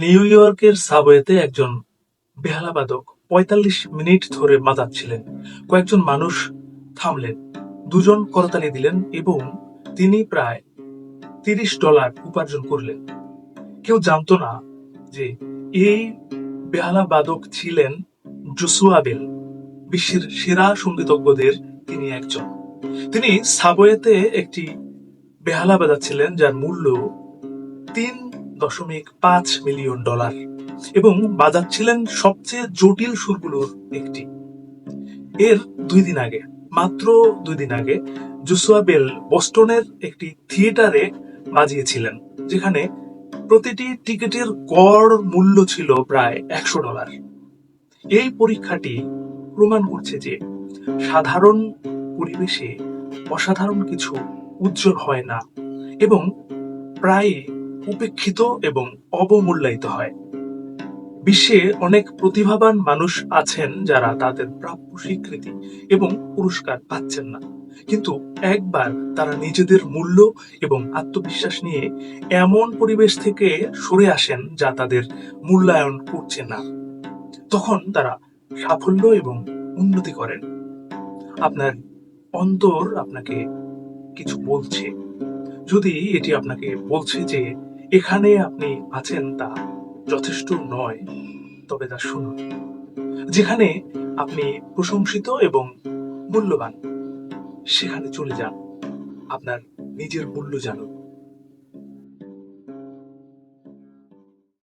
New ইয়র্কের সাবওয়েতে একজন বেহালাবাদক পঁয়তাল্লিশ মিনিট ধরে বাজাচ্ছিলেন কয়েকজন মানুষ থামলেন, দুজন করতালি দিলেন এবং তিনি প্রায় তিরিশ ডলার উপার্জন করলেন। কেউ জানতো না যে এই বেহালা বাদক ছিলেন জোসুয়া বেল, বিশ্বের সেরা সঙ্গীতজ্ঞদের তিনি একজন। তিনি সাবওয়েতে একটি বেহালা বাজাচ্ছিলেন যার মূল্য তিন দশমিক পাঁচ মিলিয়ন ডলার এবং বাজাচ্ছিলেন সবচেয়ে জটিল সুরগুলোর একটি। এর দুই দিন আগে, মাত্র দুই দিন আগে, জুসুয়া বেল বস্টনের একটি থিয়েটারে বাজিয়েছিলেন, যেখানে প্রতিটি টিকিটের গড় মূল্য ছিল প্রায় একশো ডলার। এই পরীক্ষাটি প্রমাণ করছে যে সাধারণ পরিবেশে অসাধারণ কিছু উজ্জ্বল হয় না এবং প্রায় উপেক্ষিত এবং অবমূল্যায়িত হয়। বিশ্বে অনেক প্রতিভাবান মানুষ আছেন যারা তাদের প্রাপ্য স্বীকৃতি এবং পুরস্কার পাচ্ছেন না। কিন্তু একবার তারা নিজেদের মূল্য এবং আত্মবিশ্বাস নিয়ে এমন পরিবেশ থেকে সরে আসেন যা তাদের মূল্যায়ন করছে না। তখন তারা সাফল্য এবং উন্নতি করেন। আপনার অন্তর আপনাকে কিছু বলছে। যদি এটি আপনাকে বলছে যে এখানে আপনি আছেন তা যথেষ্ট নয়, তবে তা শুনুন। যেখানে আপনি প্রশংসিত এবং মূল্যবান, সেখানে চলে যান। আপনার নিজের মূল্য জানুন।